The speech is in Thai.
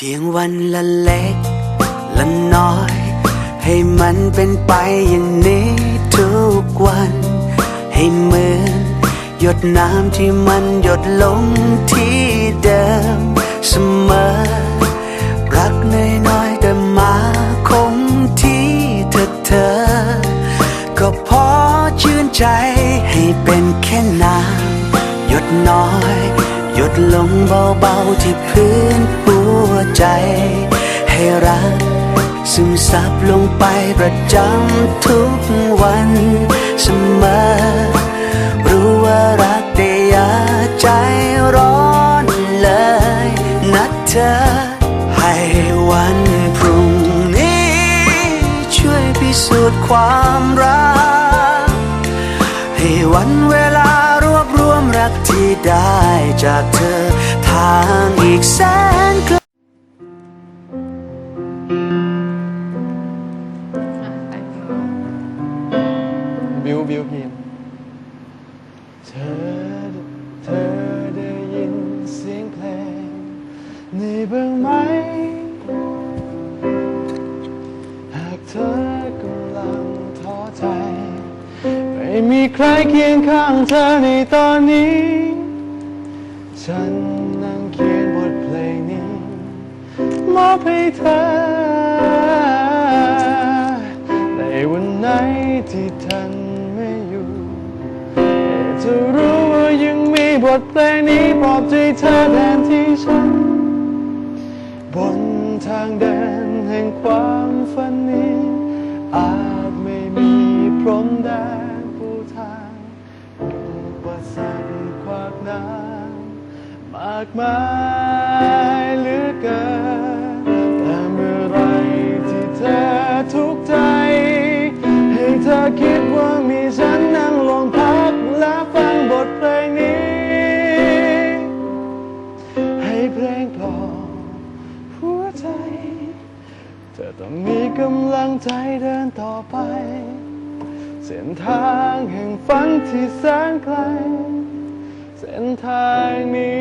พียงวันละเล็กละน้อย ให้มันเป็นไปอย่างนี้ทุกวัน ให้เหมือนหยดน้ำที่มันหยดลงที่เดิมเสมอ รักน้อยๆแต่มาคงที่เธอเธอ ก็พอชื่นใจให้เป็นแค่น้ำหยดน้อย ดลงเบาๆที่พื้นหัวใจ ให้รักซึมซับลงไปประจำทุกวันเสมอ รู้ว่ารักแต่อย่าใจร้อนเลยนะเธอให้วันพรุ่งนี้ ช่วยพิสูจน์ความรัก ให้วันเวลา รักที่ได้จากเธอ ทางอีกแสนไกลบิวบิวพีนเธอเธอได้ยินเสียงเพลงในี่บ้างไหม ม่มีใครเคียงข้างเธอในตอนนี้ ฉันนั่งเขียนบทเพลงนี้มอบให้เธอ ในวันไหนที่ท่านไม่อยู่จะรู้ว่ายังมีบทเพลงนี้ปลอบใจเธอแทนที่ฉัน บนทางเดินแห่งความฝันนี้อาจไม่มีพรมแดน น้ำมากมายเหลือเกินแต่เมื่อไรที่เธอทุกข์ใจให้เธอคิดว่ามีฉันนั่งลงพักและฟังบทเพลงนี้ ให้เพลงปลอบหัวใจ เธอต้องมีกำลังใจเดินต่อไป เส้นทางแห่งฝันที่แสนไกล เส้นทางนี้